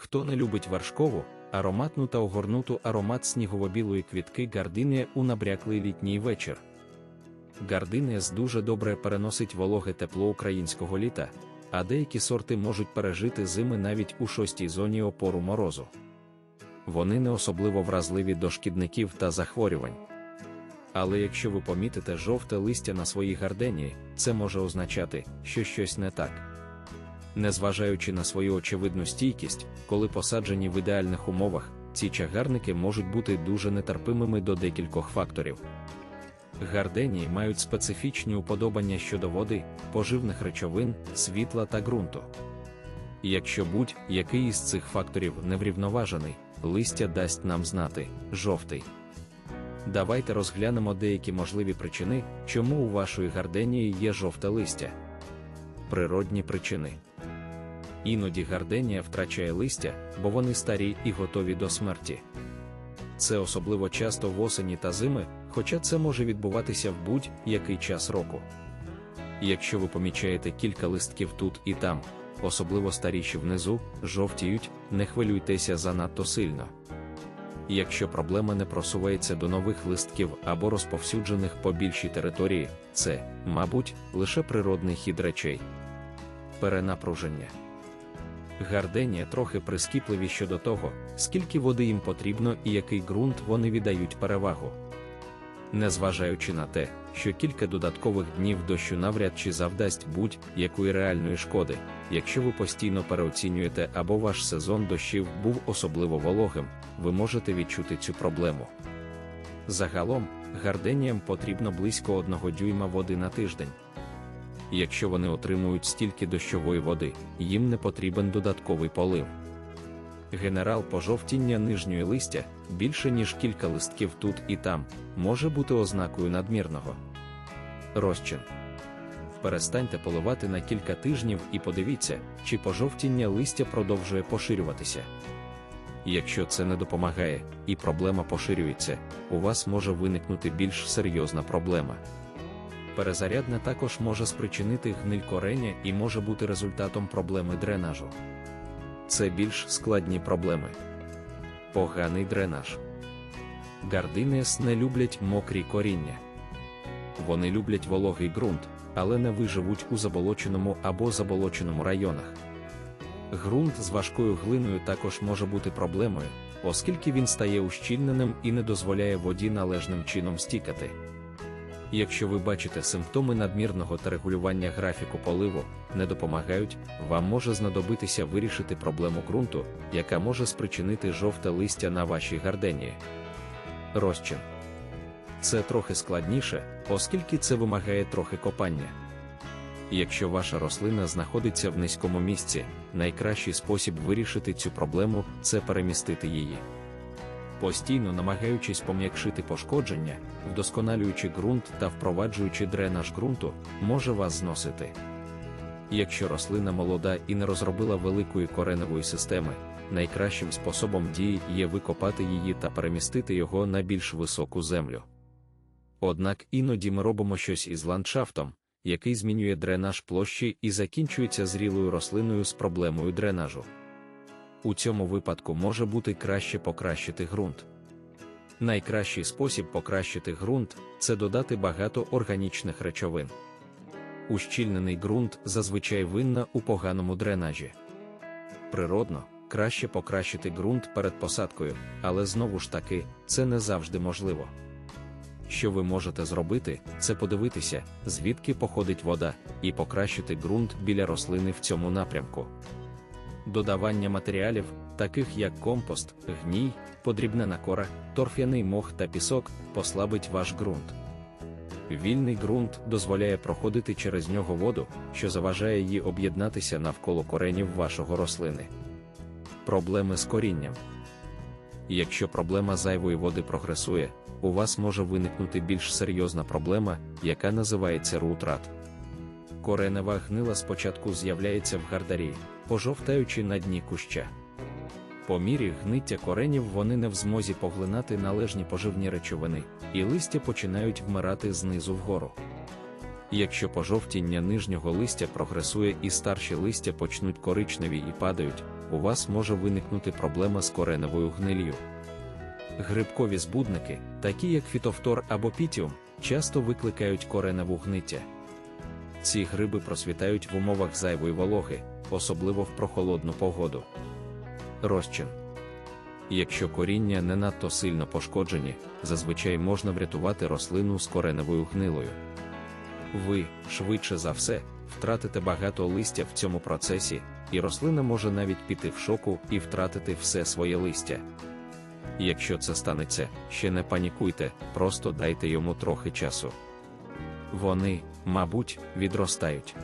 Хто не любить вершкову, ароматну та огорнуту аромат снігово-білої квітки гардинія у набряклий літній вечір. Гардиніас дуже добре переносить вологе тепло українського літа, а деякі сорти можуть пережити зими навіть у шостій зоні опору морозу. Вони не особливо вразливі до шкідників та захворювань. Але якщо ви помітите жовте листя на своїй гарденії, це може означати, що щось не так. Незважаючи на свою очевидну стійкість, коли посаджені в ідеальних умовах, ці чагарники можуть бути дуже нетерпимими до декількох факторів. Гарденії мають специфічні уподобання щодо води, поживних речовин, світла та ґрунту. Якщо будь-який із цих факторів неврівноважений, листя дасть нам знати жовтий. Давайте розглянемо деякі можливі причини, чому у вашої гарденії є жовте листя. Природні причини. Іноді гарденія втрачає листя, бо вони старі і готові до смерті. Це особливо часто в осені та зими, хоча це може відбуватися в будь-який час року. Якщо ви помічаєте кілька листків тут і там, особливо старіші внизу, жовтіють, не хвилюйтеся занадто сильно. Якщо проблема не просувається до нових листків або розповсюджених по більшій території, це, мабуть, лише природний хід речей. Перенапруження. Гарденія трохи прискіпливі щодо того, скільки води їм потрібно і який ґрунт вони віддають перевагу. Незважаючи на те, що кілька додаткових днів дощу навряд чи завдасть будь-якої реальної шкоди, якщо ви постійно переоцінюєте або ваш сезон дощів був особливо вологим, ви можете відчути цю проблему. Загалом, гарденіям потрібно близько одного дюйма води на тиждень. Якщо вони отримують стільки дощової води, їм не потрібен додатковий полив. Генерал пожовтіння нижньої листя більше ніж кілька листків тут і там, може бути ознакою надмірного. Розчин. Перестаньте поливати на кілька тижнів і подивіться, чи пожовтіння листя продовжує поширюватися. Якщо це не допомагає і проблема поширюється, у вас може виникнути більш серйозна проблема. Перезарядне також може спричинити гниль кореня і може бути результатом проблеми дренажу. Це більш складні проблеми. Поганий дренаж. Гардинес не люблять мокрі коріння. Вони люблять вологий ґрунт, але не виживуть у заболоченому або заболоченому районах. Ґрунт з важкою глиною також може бути проблемою, оскільки він стає ущільненим і не дозволяє воді належним чином стікати. Якщо ви бачите симптоми надмірного та регулювання графіку поливу, не допомагають, вам може знадобитися вирішити проблему ґрунту, яка може спричинити жовте листя на вашій гарденії. Розчин. Це трохи складніше, оскільки це вимагає трохи копання. Якщо ваша рослина знаходиться в низькому місці, найкращий спосіб вирішити цю проблему це перемістити її постійно намагаючись пом'якшити пошкодження, вдосконалюючи ґрунт та впроваджуючи дренаж ґрунту, може вас зносити. Якщо рослина молода і не розробила великої кореневої системи, найкращим способом дії є викопати її та перемістити його на більш високу землю. Однак іноді ми робимо щось із ландшафтом, який змінює дренаж площі і закінчується зрілою рослиною з проблемою дренажу. У цьому випадку може бути краще покращити ґрунт. Найкращий спосіб покращити ґрунт це додати багато органічних речовин. Ущільнений ґрунт зазвичай винна у поганому дренажі. Природно, краще покращити ґрунт перед посадкою, але знову ж таки, це не завжди можливо. Що ви можете зробити, це подивитися, звідки походить вода, і покращити ґрунт біля рослини в цьому напрямку додавання матеріалів, таких як компост, гній, подрібнена кора, торф'яний мох та пісок, послабить ваш ґрунт. Вільний ґрунт дозволяє проходити через нього воду, що заважає її об'єднатися навколо коренів вашого рослини. Проблеми з корінням. Якщо проблема зайвої води прогресує, у вас може виникнути більш серйозна проблема, яка називається рутрат. Коренева гнила спочатку з'являється в гардарі, пожовтаючи на дні куща. По мірі гниття коренів вони не в змозі поглинати належні поживні речовини, і листя починають вмирати знизу вгору. Якщо пожовтіння нижнього листя прогресує і старші листя почнуть коричневі і падають, у вас може виникнути проблема з кореневою гнилью. Грибкові збудники, такі як фітофтор або пітіум, часто викликають кореневу гниття. Ці гриби просвітають в умовах зайвої вологи, особливо в прохолодну погоду. Розчин. Якщо коріння не надто сильно пошкоджені, зазвичай можна врятувати рослину з кореневою гнилою. Ви, швидше за все, втратите багато листя в цьому процесі, і рослина може навіть піти в шоку і втратити все своє листя. Якщо це станеться, ще не панікуйте, просто дайте йому трохи часу. Вони, мабуть, відростають.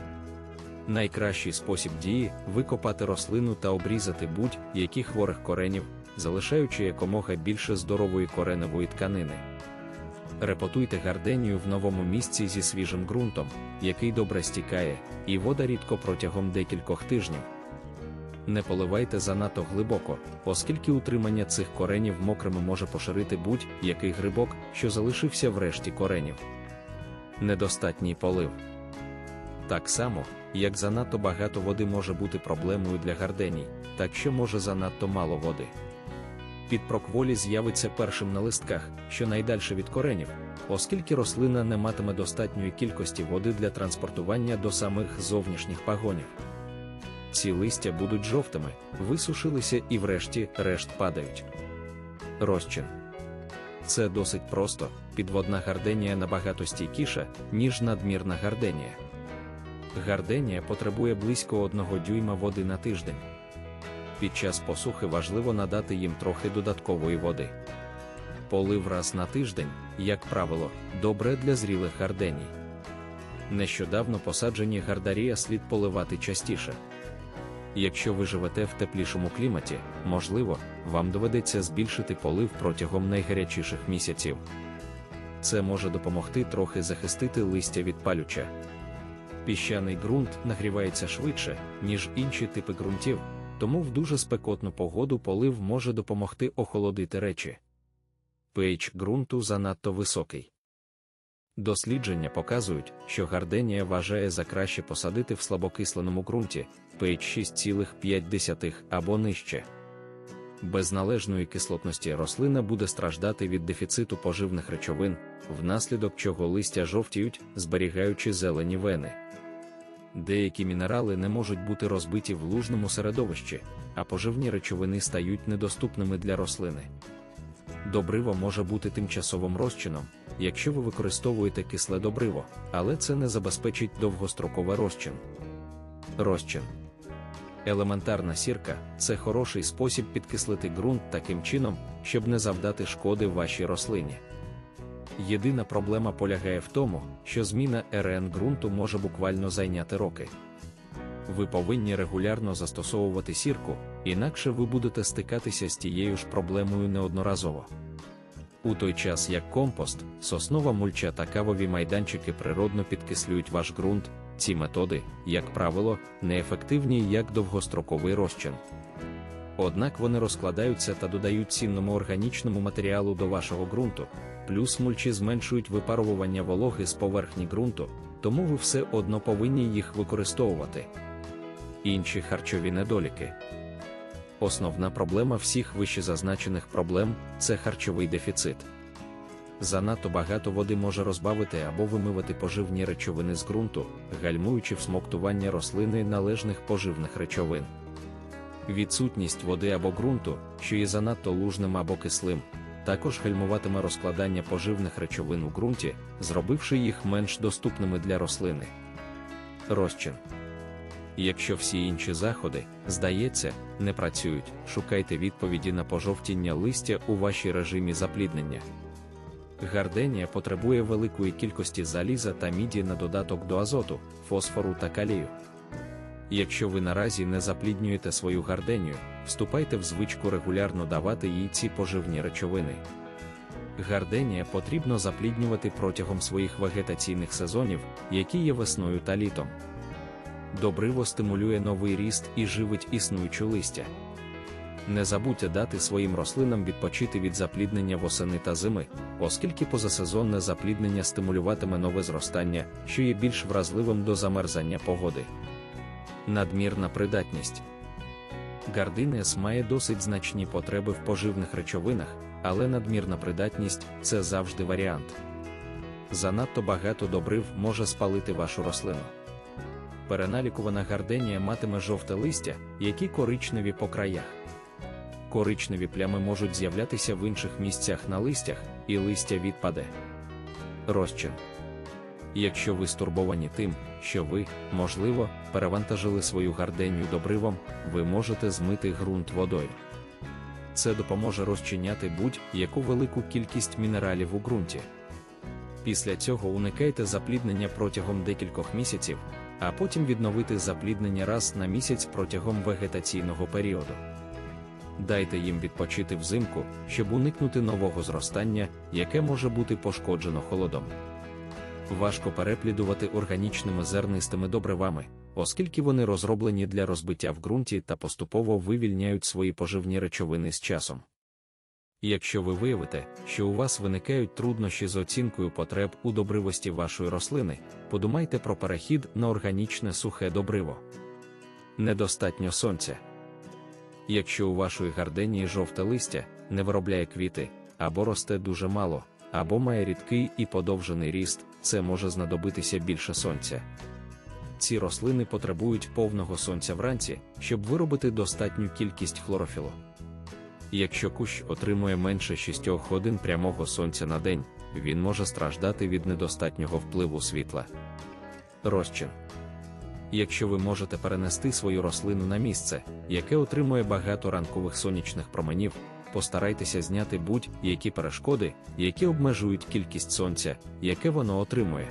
Найкращий спосіб дії викопати рослину та обрізати будь-які хворих коренів, залишаючи якомога більше здорової кореневої тканини. Репотуйте гарденію в новому місці зі свіжим ґрунтом, який добре стікає, і вода рідко протягом декількох тижнів. Не поливайте занадто глибоко, оскільки утримання цих коренів мокрими може поширити будь-який грибок, що залишився в решті коренів. Недостатній полив. Так само, як занадто багато води може бути проблемою для гарденій, так що може занадто мало води. Підпрокволі з'явиться першим на листках, що найдальше від коренів, оскільки рослина не матиме достатньої кількості води для транспортування до самих зовнішніх пагонів. Ці листя будуть жовтими, висушилися і врешті решт падають. Розчин. Це досить просто, підводна гарденія набагато стійкіша, ніж надмірна гарденія. Гарденія потребує близько одного дюйма води на тиждень. Під час посухи важливо надати їм трохи додаткової води. Полив раз на тиждень, як правило, добре для зрілих гарденій. Нещодавно посаджені гардарія слід поливати частіше. Якщо ви живете в теплішому кліматі, можливо, вам доведеться збільшити полив протягом найгарячіших місяців. Це може допомогти трохи захистити листя від палюча. Піщаний ґрунт нагрівається швидше, ніж інші типи ґрунтів, тому в дуже спекотну погоду полив може допомогти охолодити речі. pH ґрунту занадто високий. Дослідження показують, що гарденія вважає за краще посадити в слабокисленому ґрунті pH 6,5 або нижче. Без належної кислотності рослина буде страждати від дефіциту поживних речовин, внаслідок чого листя жовтіють, зберігаючи зелені вени. Деякі мінерали не можуть бути розбиті в лужному середовищі, а поживні речовини стають недоступними для рослини. Добриво може бути тимчасовим розчином, якщо ви використовуєте кисле добриво, але це не забезпечить довгостроковий розчин. Розчин. Елементарна сірка це хороший спосіб підкислити ґрунт таким чином, щоб не завдати шкоди вашій рослині. Єдина проблема полягає в тому, що зміна РН ґрунту може буквально зайняти роки. Ви повинні регулярно застосовувати сірку, інакше ви будете стикатися з тією ж проблемою неодноразово. У той час як компост, соснова мульча та кавові майданчики природно підкислюють ваш ґрунт, ці методи, як правило, неефективні як довгостроковий розчин. Однак вони розкладаються та додають цінному органічному матеріалу до вашого ґрунту, плюс мульчі зменшують випарування вологи з поверхні ґрунту, тому ви все одно повинні їх використовувати. Інші харчові недоліки. Основна проблема всіх вищезазначених проблем це харчовий дефіцит. Занадто багато води може розбавити або вимивати поживні речовини з ґрунту, гальмуючи всмоктування рослини належних поживних речовин. Відсутність води або ґрунту, що є занадто лужним або кислим, також гальмуватиме розкладання поживних речовин у ґрунті, зробивши їх менш доступними для рослини. Розчин. Якщо всі інші заходи, здається, не працюють, шукайте відповіді на пожовтіння листя у вашій режимі запліднення. Гарденія потребує великої кількості заліза та міді на додаток до азоту, фосфору та калію. Якщо ви наразі не запліднюєте свою гарденію, вступайте в звичку регулярно давати їй ці поживні речовини. Гарденія потрібно запліднювати протягом своїх вегетаційних сезонів, які є весною та літом. Добриво стимулює новий ріст і живить існуючу листя. Не забудьте дати своїм рослинам відпочити від запліднення восени та зими, оскільки позасезонне запліднення стимулюватиме нове зростання, що є більш вразливим до замерзання погоди. Надмірна придатність. Гардинес має досить значні потреби в поживних речовинах, але надмірна придатність це завжди варіант. Занадто багато добрив може спалити вашу рослину. Переналікувана гарденія матиме жовте листя, які коричневі по краях. Коричневі плями можуть з'являтися в інших місцях на листях, і листя відпаде. Розчин. Якщо ви стурбовані тим, що ви, можливо, перевантажили свою гарденію добривом, ви можете змити ґрунт водою. Це допоможе розчиняти будь-яку велику кількість мінералів у ґрунті. Після цього уникайте запліднення протягом декількох місяців, а потім відновити запліднення раз на місяць протягом вегетаційного періоду. Дайте їм відпочити взимку, щоб уникнути нового зростання, яке може бути пошкоджено холодом. Важко переплідувати органічними зернистими добривами, оскільки вони розроблені для розбиття в ґрунті та поступово вивільняють свої поживні речовини з часом. Якщо ви виявите, що у вас виникають труднощі з оцінкою потреб у добривості вашої рослини, подумайте про перехід на органічне сухе добриво. Недостатньо сонця. Якщо у вашої гарденії жовте листя не виробляє квіти, або росте дуже мало, або має рідкий і подовжений ріст, це може знадобитися більше сонця. Ці рослини потребують повного сонця вранці, щоб виробити достатню кількість хлорофілу. Якщо кущ отримує менше 6 годин прямого сонця на день, він може страждати від недостатнього впливу світла. Розчин. Якщо ви можете перенести свою рослину на місце, яке отримує багато ранкових сонячних променів, постарайтеся зняти будь-які перешкоди, які обмежують кількість сонця, яке воно отримує.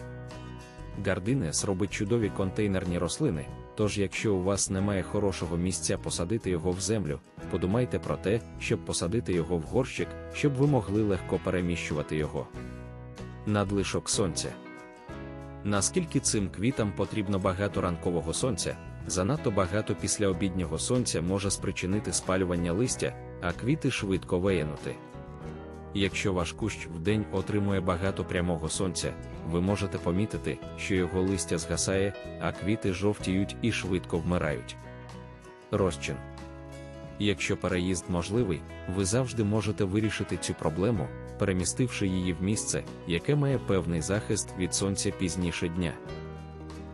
Гардинес робить чудові контейнерні рослини, тож якщо у вас немає хорошого місця посадити його в землю, подумайте про те, щоб посадити його в горщик, щоб ви могли легко переміщувати його. Надлишок сонця. Наскільки цим квітам потрібно багато ранкового сонця, занадто багато післяобіднього сонця може спричинити спалювання листя, а квіти швидко виянути. Якщо ваш кущ вдень отримує багато прямого сонця, ви можете помітити, що його листя згасає, а квіти жовтіють і швидко вмирають. Розчин. Якщо переїзд можливий, ви завжди можете вирішити цю проблему, перемістивши її в місце, яке має певний захист від сонця пізніше дня.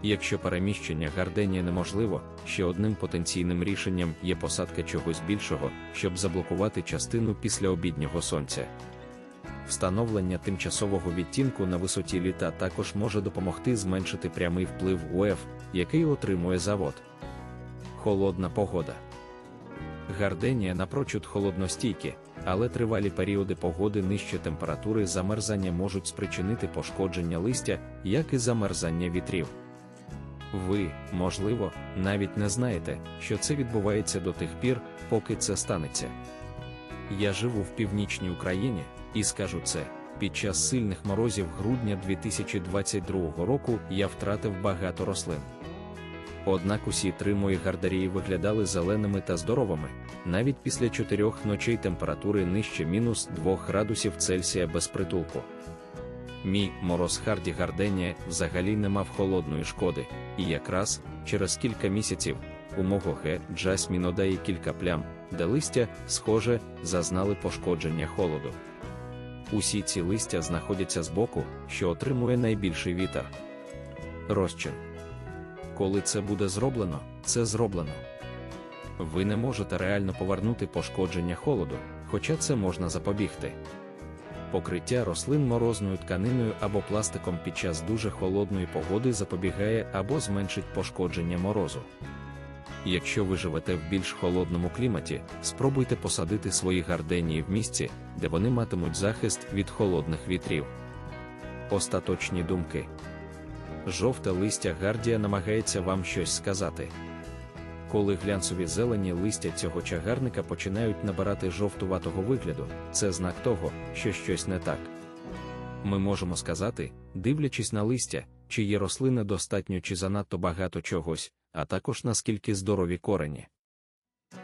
Якщо переміщення гарденія неможливо, ще одним потенційним рішенням є посадка чогось більшого, щоб заблокувати частину післяобіднього сонця. Встановлення тимчасового відтінку на висоті літа також може допомогти зменшити прямий вплив УФ, який отримує завод. Холодна погода. Гарденія напрочуд холодностійкі, але тривалі періоди погоди нижче температури замерзання можуть спричинити пошкодження листя, як і замерзання вітрів. Ви, можливо, навіть не знаєте, що це відбувається до тих пір, поки це станеться. Я живу в північній Україні, і скажу це, під час сильних морозів грудня 2022 року я втратив багато рослин. Однак усі три мої гардарії виглядали зеленими та здоровими, навіть після чотирьох ночей температури нижче мінус 2 градусів Цельсія без притулку. Мій мороз Харді Гарденія взагалі не мав холодної шкоди, і якраз через кілька місяців у мого ге Джасмінода є кілька плям, де листя, схоже, зазнали пошкодження холоду. Усі ці листя знаходяться збоку, що отримує найбільший вітер. Розчин. Коли це буде зроблено, це зроблено. Ви не можете реально повернути пошкодження холоду, хоча це можна запобігти. Покриття рослин морозною тканиною або пластиком під час дуже холодної погоди запобігає або зменшить пошкодження морозу. Якщо ви живете в більш холодному кліматі, спробуйте посадити свої гарденії в місці, де вони матимуть захист від холодних вітрів. Остаточні думки. Жовте листя гардія намагається вам щось сказати. Коли глянцеві зелені листя цього чагарника починають набирати жовтуватого вигляду, це знак того, що щось не так. Ми можемо сказати, дивлячись на листя, чи є рослина достатньо чи занадто багато чогось, а також наскільки здорові корені.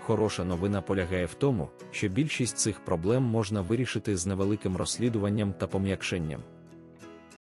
Хороша новина полягає в тому, що більшість цих проблем можна вирішити з невеликим розслідуванням та пом'якшенням.